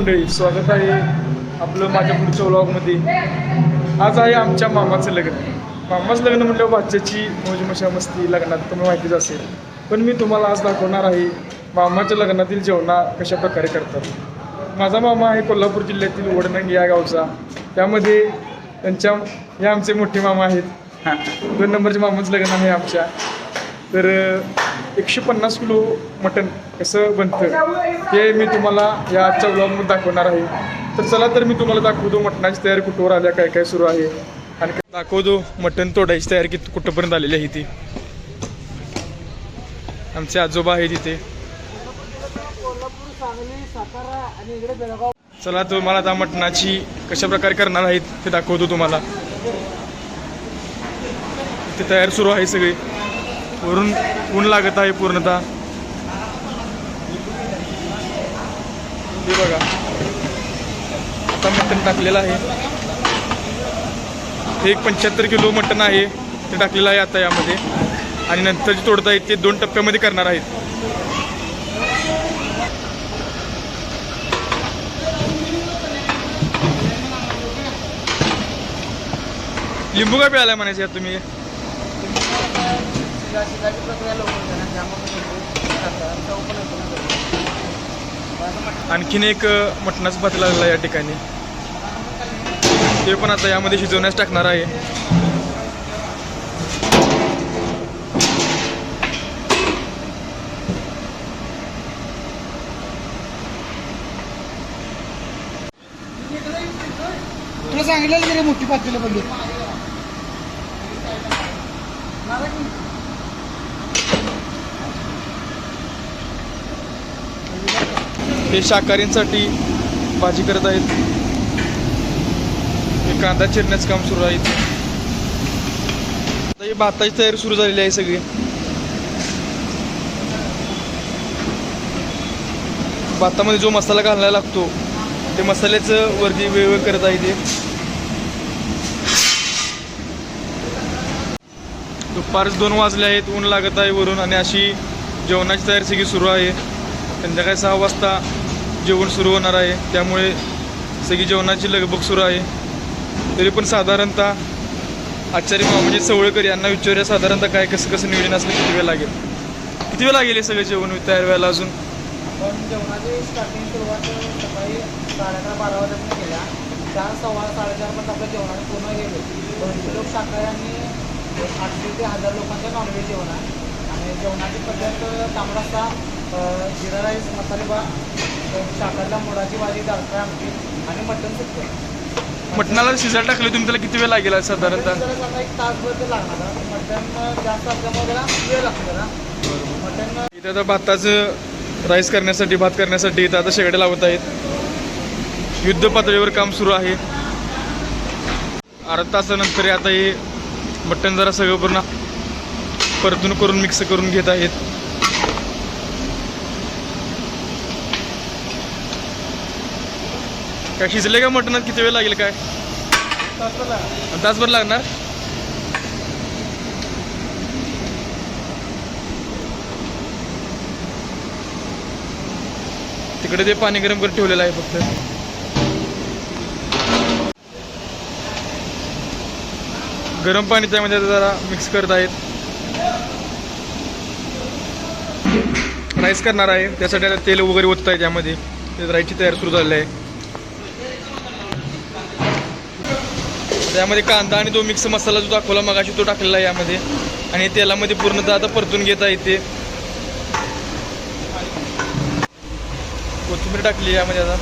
मंडळी स्वागत आहे आपलं माझ्या पुढच्या व्लॉगमध्ये आज आहे आमच्या मामाचं लग्न. मामाचं लग्न म्हटल्यावर भाच्याची मौज मशा मस्ती लग्नात तुम्ही माहितीच असेल. पण मी तुम्हाला आज दाखवणार आहे मामाच्या लग्नातील जेवणा कशा प्रकारे करतात. माझा मामा आहे कोल्हापूर जिल्ह्यातील वडनंग या गावचा. त्यामध्ये त्यांच्या हे आमचे मोठे मामा आहेत. दोन नंबरचे मामाचं लग्न आहे आमच्या. तर एकशे पन्नास किलो मटण कसं बनतं ते मी तुम्हाला या आजच्या ब्लॉगमध्ये दाखवणार आहे. तर चला तर मी तुम्हाला दाखवतो मटणाची तयारी कुठवर आल्या काय काय सुरू आहे. आणि दाखवतो मटण तोडायची तयारी किती कुठंपर्यंत आलेली आहे ती. आमचे आजोबा आहे तिथे चला तुम्हाला आता मटणाची कशा प्रकारे करणार आहेत ते दाखवतो तुम्हाला. ते तयार सुरू आहे सगळी. वरून ऊन लागत आहे पूर्णतः. हे बघा. आता मटण टाकलेलं आहे. हे एक पंच्याहत्तर किलो मटण आहे ते टाकलेलं आहे आता यामध्ये. आणि नंतर जे तोडता येत ते दोन टप्प्यामध्ये करणार आहेत. लिंबू काय प्यायला म्हणायचं यात तुम्ही? आणखीन एक मटणाचं भात लागला या ठिकाणी. ते पण आता यामध्ये शिजवण्यास टाकणार आहे. तुला सांगितलं मोठी पातेलं पडली. हे शाकाहारींसाठी भाजी करत आहेत. हे कांदा चिरण्याचं काम सुरू आहे आता ही भाताची तयारी सुरू झालेली आहे सगळी. भातामध्ये जो मसाला घालायला लागतो ते मसाल्याचं वरती वेगवेगळं करत आहे ते. दुपारच दोन वाजले आहेत ऊन लागत आहे वरून आणि अशी जेवणाची तयारी सगळी सुरू आहे. संध्याकाळी सहा वाजता जेवण सुरू होणार आहे. त्यामुळे सगळी जेवणाची लगबग सुरू आहे. तरी पण साधारणतः आचार्य मामा म्हणजे सवळकर यांना विचारूया साधारणतः काय कसं कसं नियोजन असलं किती वेळ लागेल? किती वेळ लागेल हे सगळं जेवण तयार व्हायला अजून? पण जेवणाची स्टार्टिंग सुरुवात सकाळी साडे अकरा बारा वाजता केल्या. चार सव्वा साडेचारपर्यंत आपलं जेवणाने पूर्ण गेले दोनशे लोक शाकाहारी आणि आठशे ते हजार लोकांचं नॉनव्हेज जेवण आहे. आणि जेवणाची पद्धत तांबडा रस्सा, जिरा राईस मसाले भात शाकाहारीला मुडाची भाजी दालफ्राय आमटी आणि मटण सुकं मटणाला शिजायला टाकलं तुम्ही त्याला किती वेळ लागेल साधारणतः? एक तासभर ते लागणार. मटण जास्त असल्यामुळे त्याला वेळ लागतो जरा. मटण इथे आता भाताचं राईस करण्यासाठी भात करण्यासाठी इथं आता शेगड्या लावत आहेत. युद्ध पातळीवर काम सुरू आहे. अर्धा तासानंतर आता हे मटण जरा सगळं पूर्ण परतून करून मिक्स करून घेत आहेत. काय शिजले का मटणात? किती वेळ लागेल काय? तासभर लागणार? तिकडे ते पाणी गरम करून ठेवलेलं आहे फक्त. गरम पाणी त्यामध्ये जरा मिक्स करत आहेत. राईस करणार आहे. त्यासाठी आता तेल वगैरे ओतत आहे त्यामध्ये. ते राईसची तयार सुरू झालेलं आहे. त्यामध्ये कांदा आणि तो मिक्स मसाला जो दाखवला मगाशी तो टाकलेला आहे यामध्ये. आणि तेलामध्ये पूर्णतः आता परतून घेता येते कोथिंबीर टाकली यामध्ये आता.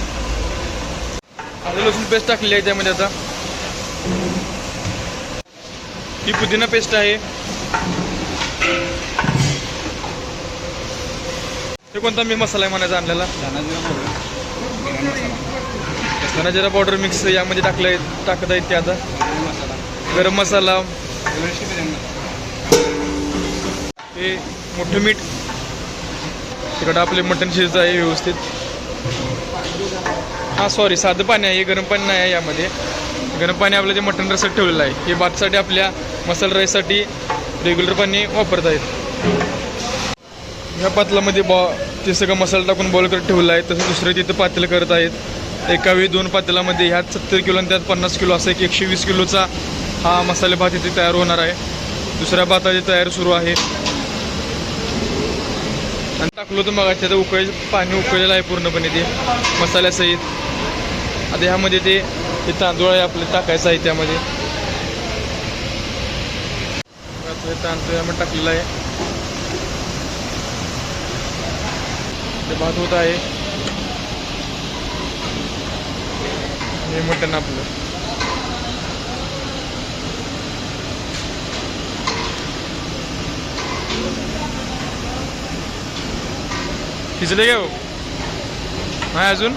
आलं लसूण पेस्ट टाकली आहे त्यामध्ये आता. ही पुदिना पेस्ट आहे. हे कोणता मी मसाला आहे म्हणायचा आणलेला? धना जिरा पावडर मिक्स यामध्ये टाकलं टाकत आहेत ते आता. गरम मसाला. हे मोठं मीठ. तिकडं आपले मटण शिजत आहे व्यवस्थित. हां सॉरी साधं पाणी आहे हे गरम पाणी नाही आहे यामध्ये. गरम पाणी आपलं ते मटण रसात ठेवलेलं आहे हे भातसाठी आपल्या मसाला राईससाठी रेग्युलर पाणी वापरत आहेत ह्या पातलामध्ये बॉ ते सगळं मसाला टाकून बॉईल करत ठेवलं आहे तसं दुसरं तिथं पातेलं करत आहेत. एकावेळी दोन पातेलामध्ये ह्यात सत्तर किलो आणि त्यात पन्नास किलो असं एक एकशे वीस किलोचा हा मसाले भात इथे तयार होणार आहे. दुसऱ्या भाताची तयारी सुरू आहे. आणि टाकलो तर मग त्याचं उकळ पाणी उकळलेलं आहे पूर्णपणे ते मसाल्यासहित. आता ह्यामध्ये ते ते तांदूळ आहे आपले टाकायचं आहे त्यामध्ये. आता हे तांदूळ यामध्ये टाकलेलं आहे. ते भात होत आहे. हे मटण आपलं. खिचले का हो. नाही अजून?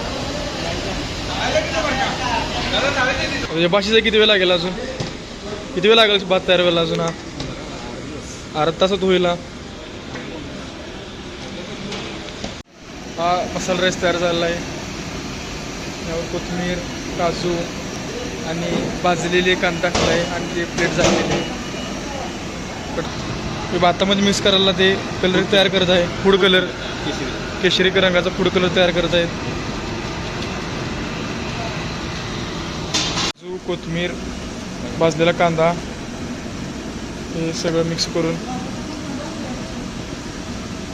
म्हणजे भाषेचा किती वेळ लागेल अजून? किती वेळ लागेल भात तयार व्हायला अजून? हा. अर्धा तासात होईल हा. मसाला राईस तयार झालेला आहे त्यावर कोथिंबीर काजू आणि भाजलेली कांदा टाकला आहे आणि ते प्लेट झालेली आहे. भातामध्ये मिक्स करायला ते कलर तयार करत आहे. फूड कलर केशरी रंगाचा फूड कलर तयार करत आहेत. काजू कोथिंबीर भाजलेला कांदा हे सगळं मिक्स करून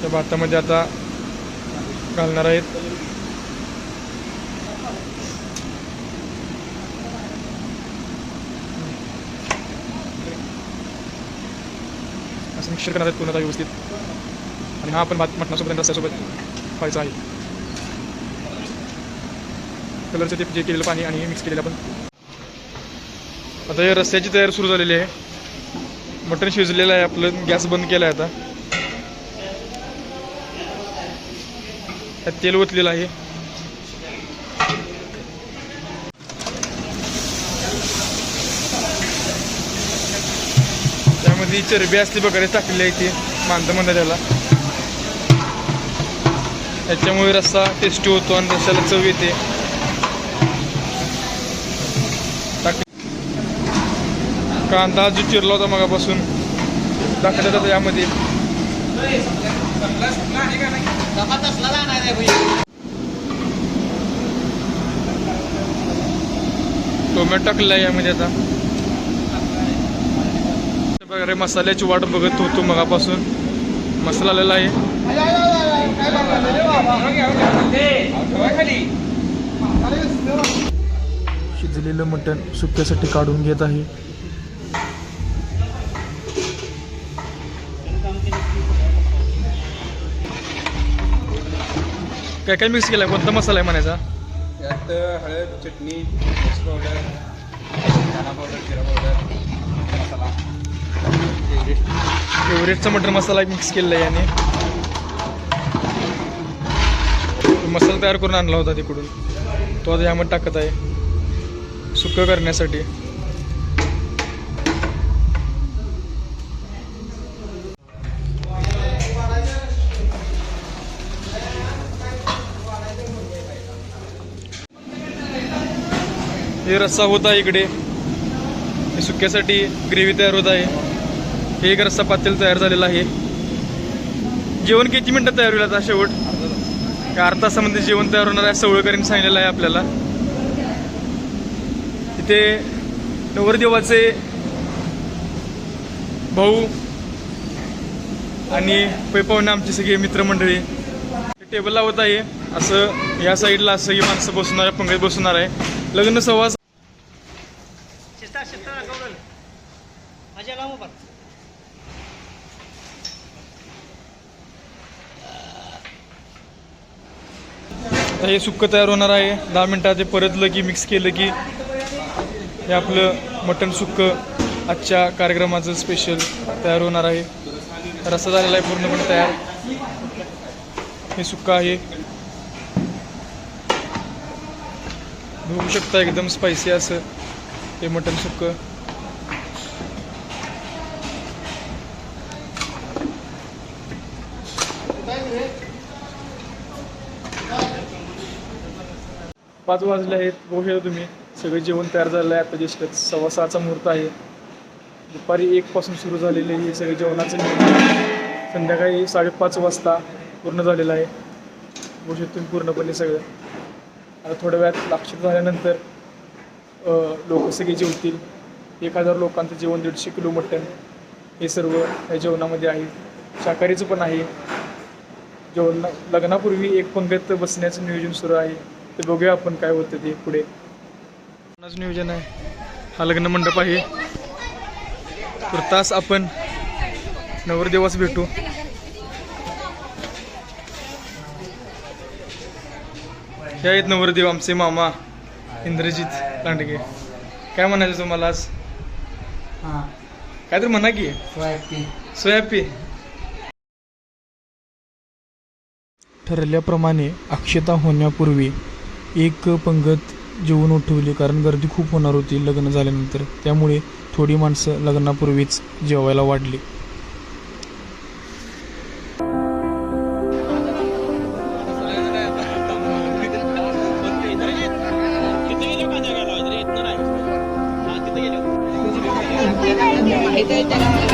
त्या भातामध्ये आता घालणार आहेत. असं मिक्सर करणार आहेत पूर्णतः व्यवस्थित. आणि हा आपण भात मटणासोबत आणि रस्त्यासोबत खायचा आहे. कलरचं ते जे केलेलं पाणी आणि मिक्स केलेलं आपण. आता हे रस्त्याची तयारी सुरू झालेली आहे. मटण शिजलेलं आहे आपलं गॅस बंद केला आहे आता. त्यात तेल ओतलेलं आहे. त्यामध्ये चरबी असली वगैरे टाकलेली आहे ती मानता म्हणतात त्याला. त्याच्यामुळे रस्सा टेस्टी होतो आणि रस्त्याला चव येते. कांदा जो चिरला होता मगापासून टाकण्यात जातो यामध्ये. टोमॅटो टाकलेला आहे यामध्ये आता. प्रकारे मसाल्याची वाट बघत होतो मगापासून. मसाला आलेला आहे. शिजलेलं मटण सुक्यासाठी काढून घेत आहे. काय काय मिक्स केलाय? कोणता मसाला आहे म्हणायचा? यात हळद चटणी मिक्स पावडर धना पावडर जिरा पावडर मसाला. एव्हरेस्ट एव्हरेस्टचा मटन मसाला मिक्स केलेला आहे याने. तो मसाला तयार करून आणला होता तिकडून. तो आता यामध्ये टाकत आहे. सुकं करण्यासाठी. हे रस्सा होता इकडे. हे सुक्यासाठी ग्रेव्ही तयार होत आहे. हे एक रस्सा पातेल तयार झालेला आहे. जेवण किती मिनटं तयार होईल आता शेवट? अर्ध तासामध्ये जेवण तयार होणार आहे. सवळकरीने सांगितलेलं आहे आपल्याला. इथे नवरदेवाचे भाऊ आणि पै पाहुणे आमची सगळी मित्रमंडळी टेबल लावत आहे. असं या साईडला असं ही माणसं बसणार आहे पंगत बसणार आहे. लग्न सव्वा शिस्ता शिस्ता दाखवलं माझ्या लांब उभा आता हे सुक्क तयार होणार आहे. दहा मिनटात ते परतलं की मिक्स केलं की हे आपलं मटण सुक्क आजच्या कार्यक्रमाचं स्पेशल तयार होणार आहे. रस्सा झालेला आहे पूर्णपणे तयार. हे सुक्क आहे. बघू शकता एकदम स्पायसी असं हे मटण सुक्क पाच वाजले आहेत बघू शकता तुम्ही. सगळं जेवण तयार झालेलं आहे. आता जस्ट सव्वा सहाचा मुहूर्त आहे. दुपारी एकपासून सुरू झालेले हे सगळे जेवणाचं नियोजन संध्याकाळी साडेपाच वाजता पूर्ण झालेलं आहे. भविष्यातून पूर्णपणे सगळं. आता थोड्या वेळात अक्षता झाल्यानंतर लोक सगळे जेवतील. एक हजार लोकांचं जेवण दीडशे किलो मटण हे सर्व या जेवणामध्ये आहे. शाकाहारीचं पण आहे. जेवण लग्नापूर्वी एक पंगत बसण्याचं नियोजन सुरू आहे. ते बघूया आपण काय होतं ते पुढे. नियोजन आहे? हा लग्न मंडप आहे. तुर्तास आपण नवरदेवास भेटू. हे आहेत नवरदेव आमचे मामा इंद्रजित लांडगे. काय म्हणायचं तुम्हाला आज? हां. काय तर म्हणा की. वायपी सो हॅपी ठरल्याप्रमाणे अक्षता होण्यापूर्वी एक पंगत जेवून उठवली कारण गर्दी खूप होणार होती लग्न झाल्यानंतर. त्यामुळे थोडी माणसं लग्नापूर्वीच जेवायला वाढली. माहिती